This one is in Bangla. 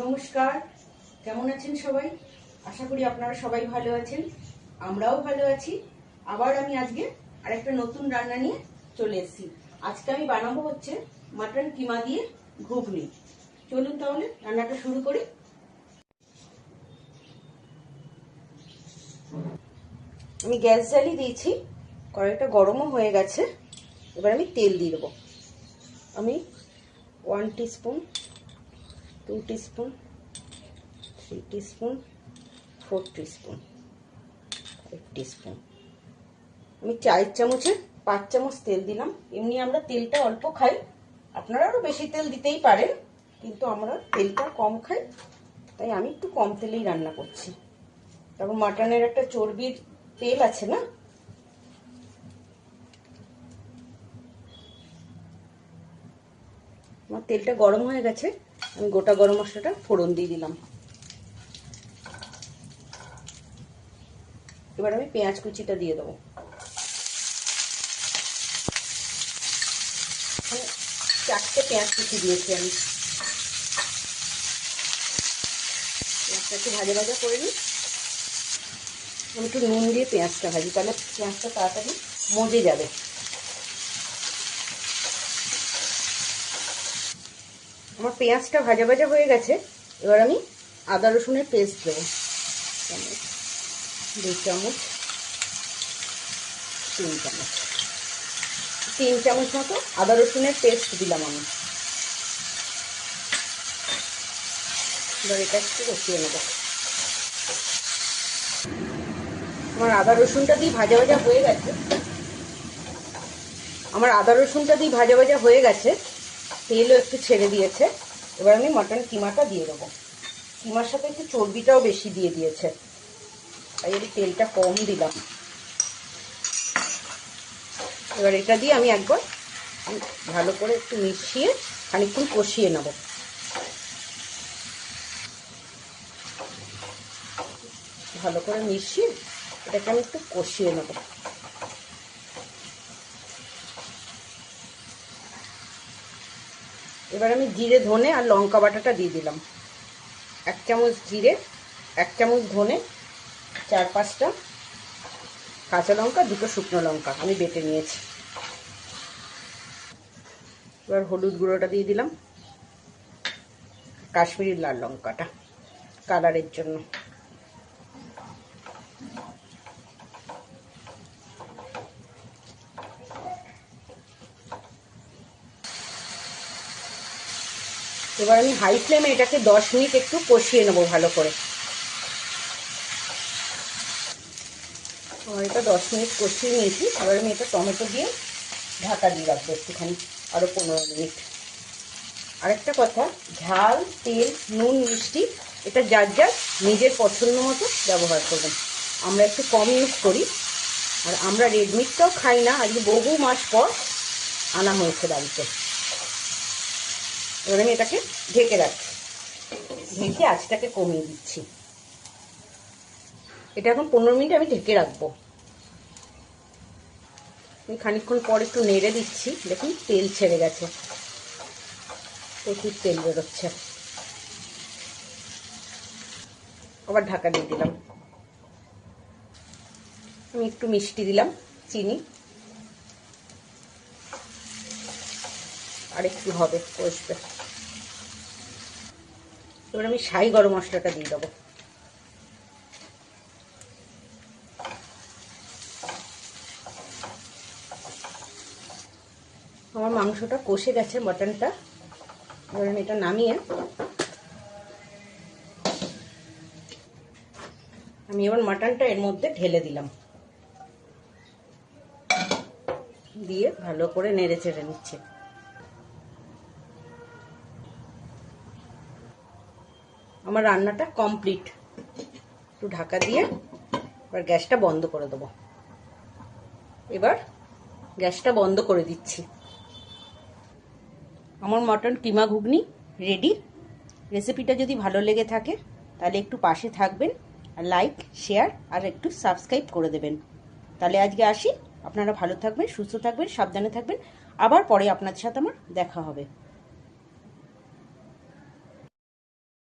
নমস্কার। কেমন আছেন সবাই? আশা করি আপনারা সবাই ভালো আছেন, আমরাও ভালো আছি। আবার আমি আজকে আরেকটা নতুন রান্না নিয়ে চলে এসেছি। আজকে আমি বানাবো হচ্ছে মাটন কিমা দিয়ে ঘুগনি। চলুন তাহলে রান্নাটা শুরু করি। আমি গ্যাস জ্বালিয়ে দিয়েছি, কড়াইটা গরমও হয়ে গেছে। এবার আমি তেল দিয়ে দেবো। আমি one teaspoon two teaspoon three teaspoon four teaspoon five teaspoon আমি চায়ের চামচে পাঁচ চামচ তেল দিলাম। এমনি আমরা তেলটা অল্প খাই। আপনারা আরও বেশি তেল দিতেই পারেন, কিন্তু আমরা তেলটা কম খাই। তাই আমি একটু কম তেলেই রান্না করছি। তারপর মাটনের একটা চর্বির তেল আছে না? আমার তেলটা গরম হয়ে গেছে। আমি গোটা গরম মশলাটা ফোড়ন দিয়ে দিলাম। এবার আমি পেঁয়াজ কুচিটা দিয়ে দেবো। চারটে পেঁয়াজ কুচি দিয়েছি আমি। পেঁয়াজটা একটু ভাজা ভাজা করে নিই। আমি একটু নুন দিয়ে পেঁয়াজটা ভাজি, তাহলে পেঁয়াজটা তাড়াতাড়ি মজে যাবে। আমার পেঁয়াজটা ভাজা ভাজা হয়ে গেছে, এবার আমি আদা রসুনের পেস্ট দেবো। দুই চামচ, তিন চামচ। তিন চামচ মতো আদা রসুনের পেস্ট দিলাম আমি। এবার এটা একটু কষিয়ে নেব। আমার আদা রসুনটা দিয়ে ভাজা ভাজা হয়ে গেছে। আমার আদা রসুনটা দিয়ে ভাজা ভাজা হয়ে গেছে। তেলও একটু ছেড়ে দিয়েছে। এবার আমি মটন কিমাটা দিয়ে দেবো। কিমার সাথে একটু চর্বিটাও বেশি দিয়ে দিয়েছে। তাই আমি তেলটা কম দিলাম। এবার এটা দিয়ে আমি একবার ভালো করে একটু মিশিয়ে খানিকক্ষণ কষিয়ে নেব। ভালো করে মিশিয়ে এটাকে আমি একটু কষিয়ে নেব। এবার আমি জিরে, ধনে আর লঙ্কা বাটাটা দিয়ে দিলাম। এক চামচ জিরে, এক চামচ ধনে, চার পাঁচটা কাঁচা লঙ্কা, দুটো শুকনো লঙ্কা আমি বেটে নিয়েছি। এবার হলুদ গুঁড়োটা দিয়ে দিলাম। কাশ্মীরি লাল লঙ্কাটা, কালারের জন্য। এবার আমি হাই ফ্লেমে এটাকে দশ মিনিট একটু কষিয়ে নেব ভালো করে। এটা দশ মিনিট কষিয়ে নিয়েছি। এবার আমি এটা টমেটো দিয়ে ঢাকা দিয়ে রাখব একটুখানি আরও পনেরো মিনিট। আরেকটা কথা, ঝাল, তেল, নুন, মিষ্টি, এটা যার যার নিজের পছন্দ মতো ব্যবহার করবেন। আমরা একটু কম ইউজ করি। আর আমরা রেডমিটটাও খাই না, আজকে বহু মাস পর আনা হয়েছে বাড়িতে। এবার আমি এটাকে ঢেকে রাখছি। ঢেকে আঁচটাকে কমিয়ে দিচ্ছি। এটা এখন পনেরো মিনিট আমি ঢেকে রাখব। আমি খানিকক্ষণ পর একটু নেড়ে দিচ্ছি। দেখুন, তেল ছেড়ে গেছে। প্রচুর তেল বেরোচ্ছে। আবার ঢাকা দিয়ে দিলাম। আমি একটু মিষ্টি দিলাম, চিনি। আর একটু হবে, কষবে। এবার আমি সাই গরম মশলাটা দিয়ে দেবো। আমার মাংসটা কষে গেছে মটনটা এবার আমি এটা নামিয়ে আমি এবার মাটনটা এর মধ্যে ঢেলে দিলাম। দিয়ে ভালো করে নেড়ে চেড়ে নিচ্ছে। আমার রান্নাটা কমপ্লিট একটু ঢাকা দিয়ে এবার গ্যাসটা বন্ধ করে দেবো। এবার গ্যাসটা বন্ধ করে দিচ্ছি। আমার মটন কিমা ঘুগনি রেডি রেসিপিটা যদি ভালো লেগে থাকে, তাহলে একটু পাশে থাকবেন, আর লাইক শেয়ার আর একটু সাবস্ক্রাইব করে দেবেন। তাহলে আজকে আসি। আপনারা ভালো থাকবেন, সুস্থ থাকবেন, সাবধানে থাকবেন। আবার পরে আপনাদের সাথে আমার দেখা হবে।